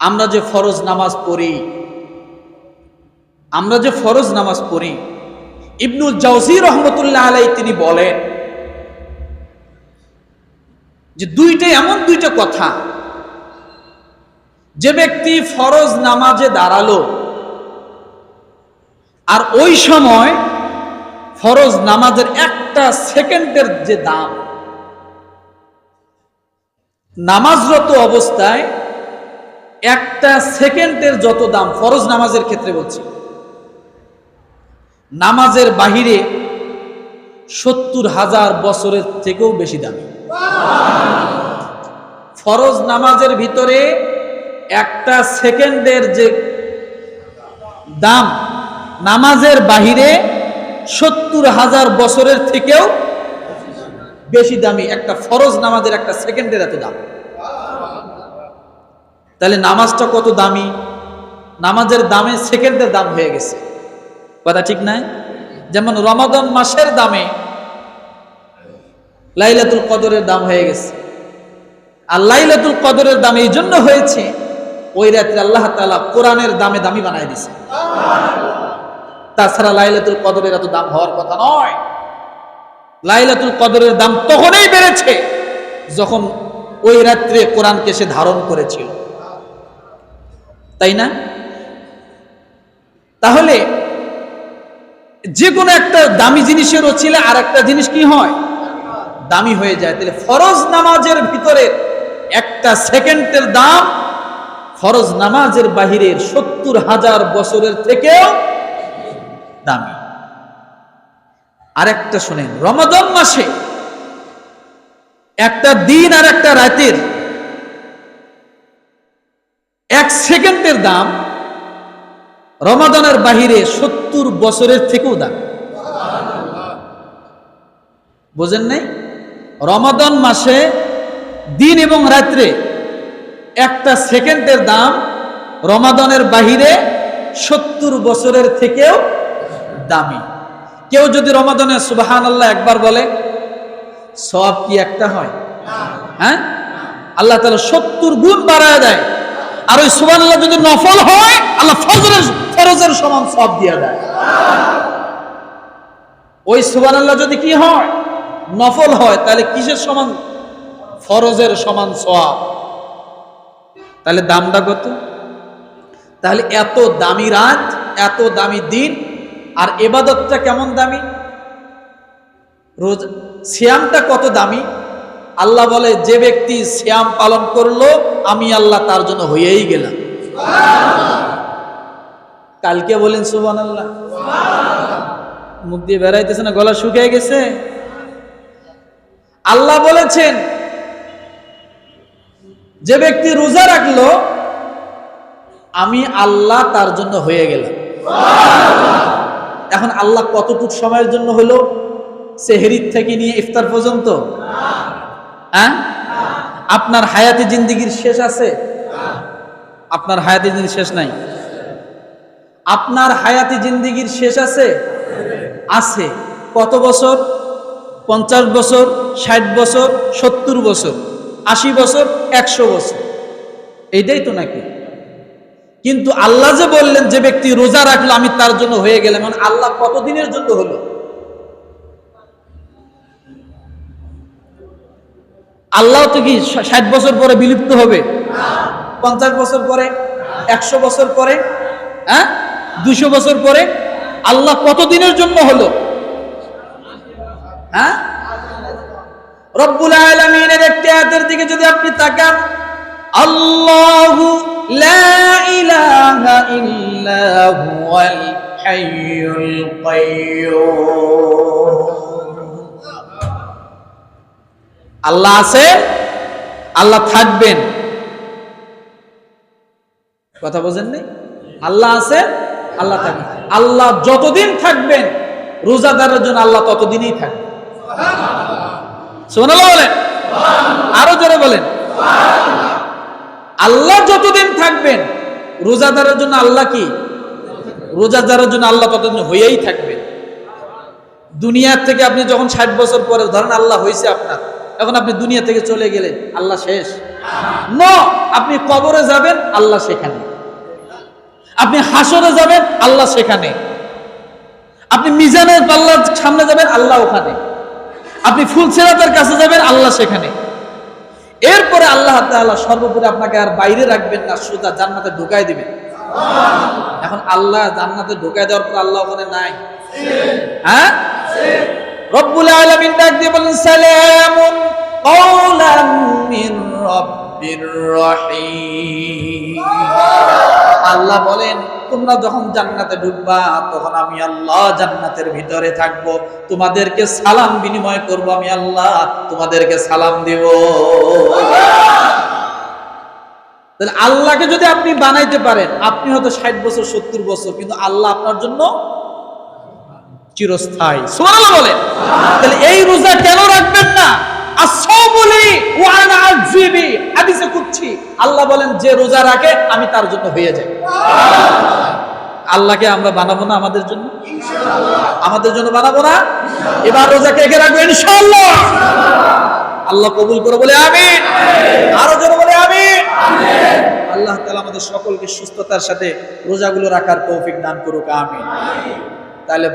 আমরা যে ফরজ নামাজ পড়ি, আমরা যে ফরজ নামাজ পড়ি, ইবনুল জাউজি রহমতুল্লাহ আলাই তিনি বলেন যে দুইটাই এমন দুইটা কথা। যে ব্যক্তি ফরজ নামাজে দাঁড়াল, আর ওই সময় ফরজ নামাজের একটা সেকেন্ডের যে দাম, নামাজরত অবস্থায় একটা সেকেন্ডের যত দাম, ফরজ নামাজের ক্ষেত্রে বলছি। নামাজের বাহিরে সত্তর হাজার বছরের থেকেও বেশি দামি। ফরজ নামাজের ভিতরে একটা সেকেন্ডের যে দাম, নামাজের বাহিরে সত্তর হাজার বছরের থেকেও বেশি দামি একটা ফরজ নামাজের একটা সেকেন্ডের এত দাম। তাহলে নামাজটা কত দামি? নামাজের দামে সেকেন্ডের দাম হয়ে গেছে। কথা ঠিক নাই? যেমন রমাদন মাসের দামে লাইলাতুল কদরের দাম হয়ে গেছে। আর লাইলাতুল কদরের দাম এই জন্য হয়েছে, ওই রাত্রে আল্লাহ তাআলা কোরআনের দামে দামি বানায় দিছে তাছাড়া লাইলাতুল কদরের এত দাম হওয়ার কথা নয়। লাইলাতুল কদরের দাম তখনই বেড়েছে, যখন ওই রাত্রে কোরআনকে সে ধারণ করেছিল। তাই না? তাহলে যে কোনো একটা দামি জিনিসের ওছিলে আর একটা জিনিস কি হয়? দামি হয়ে যায়। তাহলে ফরজ নামাজের ভিতরে একটা সেকেন্ডের দাম ফরজ নামাজের বাহিরের সত্তর হাজার বছরের থেকেও দামি। আরেকটা শোনেন রমাদন মাসে একটা দিন আর একটা রাতের এক সেকেন্ডের দাম রমাদানের বাহিরে সত্তর বছরের থেকেও দাম। বোঝেন নাই? রমাদান মাসে দিন এবং রাত্রে একটা সেকেন্ডের দাম রমাদানের বাহিরে সত্তর বছরের থেকেও দামি। কেউ যদি রমাদানে সুবাহান আল্লাহ একবার বলে সব কি একটা হয়? হ্যাঁ? আল্লাহ তালা সত্তর গুণ বাড়ায় দেয়। আর ওই সুবান আল্লাহ যদি নফল হয়, আল্লাহ ফজরের, ফরজের সমান সব দিয়ে দেয়। ওই সুবান আল্লাহ যদি কি হয়, নফল হয়, তাহলে কিসের সমান? ফরজের সমান সব তাহলে দামটা কত? তাহলে এত দামি রাত, এত দামি দিন, আর এবাদতটা কেমন দামি? রোজ শ্যামটা কত দামি? আল্লাহ বলে, যে ব্যক্তি শ্যাম পালন করল, আমি আল্লাহ তার জন্য হয়েই গেলাম। কালকে বলেন সুবান আল্লাহ মুখ দিয়ে বেড়াইতেছে না, গলা শুকিয়ে গেছে। আল্লাহ বলেছেন, যে ব্যক্তি রোজা রাখল, আমি আল্লাহ তার জন্য হয়ে গেলাম। এখন আল্লাহ কতটুক সময়ের জন্য হলো? সেহেরির থেকে নিয়ে ইফতার পর্যন্ত? হ্যাঁ? আপনার হায়াতি জিন্দিগির শেষ আছে? আপনার হায়াতি জিন্দিগির শেষ নাই? আপনার হায়াতি জিন্দিগির শেষ আছে? আছে। কত বছর? পঞ্চাশ বছর, ষাট বছর, সত্তর বছর, আশি বছর, একশো বছর। এইটাই তো নাকি? কিন্তু আল্লাহ যে বললেন যে ব্যক্তি রোজা রাখল, আমি তার জন্য হয়ে গেলাম। আল্লাহ কতদিনের জন্য হলো? আল্লাহ তো কি ষাট বছর পরে বিলুপ্ত হবে? পঞ্চাশ বছর পরে একশো বছর পরে হ্যাঁ? দুশো বছর পরে আল্লাহ কতদিনের জন্য হলো? হ্যাঁ? রব্বুল আলমিনের একটি আয়াতের দিকে যদি আপনি তাকান আল্লাহু লা ইলাহা ইল্লা হুয়াল হাইয়ুল কাইয়্যুম আল্লাহ আছে, আল্লাহ থাকবেন। কথা বোঝেন নেই আল্লাহ আছে, আল্লাহ থাকবেন। আল্লাহ যতদিন থাকবেন, রোজাদারের জন্য আল্লাহ ততদিনই থাকবেন। শোনালো বলেন। আরও জোরে বলেন। আল্লাহ যতদিন থাকবেন, রোজাদারের জন্য আল্লাহ কি? রোজাদারের জন্য আল্লাহ ততদিন হয়েই থাকবেন। দুনিয়ার থেকে আপনি যখন ষাট বছর পরে, ধরেন আল্লাহ হয়েছে আপনার। এখন আপনি দুনিয়া থেকে চলে গেলেন আল্লাহ শেষ। ন, আপনি কবরে যাবেন, আল্লাহ সেখানে। আপনি হাসরে যাবেন, আল্লাহ সেখানে। আপনি মিজানের পাল্লার সামনে যাবেন, আল্লাহ ওখানে। আপনি ফুলসেরাতের কাছে যাবেন, আল্লাহ সেখানে। এরপরে আল্লাহ তাআলা সর্বোপরি আপনাকে আর বাইরে রাখবেন না, সোজা জান্নাতে ঢুকাই দিবেন। এখন আল্লাহ জান্নাতে ঢুকাই দেওয়ার পর আল্লাহ ওখানে নাই। হ্যাঁ? রব্বুল আলামিন ডাক দিয়ে বলেন আল্লাহ বলেন, তোমরা যখন জান্নাতে ঢুকবা, তখন আমি আল্লাহ জান্নাতের ভিতরে থাকব। তোমাদেরকে সালাম বিনিময় করব আমি আল্লাহ, তোমাদেরকে সালাম দিব। আল্লাহকে যদি আপনি বানাইতে পারেন, আপনি হয়তো ষাট বছর, সত্তর বছর, কিন্তু আল্লাহ আপনার জন্য চিরস্থায়ী। সুবহানাল্লাহ বলেন। তাহলে এই রোজা কেন রাখবেন না? হাদিসে কুচ্ছি আল্লাহ বলেন যে রোজা রাখে আমি তার জন্য হয়ে যাই। আল্লাহকে আমরা বানাবো না আমাদের জন্য? আমাদের জন্য বানাবো না? এবার রোজা কে কে রাখব? ইনশাআল্লাহ। আল্লাহ কবুল করে বলে আমিন। আরও জোরে বলে আমিন। আল্লাহ তাআলা আমাদের সকলকে সুস্থতার সাথে রোজাগুলো রাখার তৌফিক দান করুক আমিন। তাহলে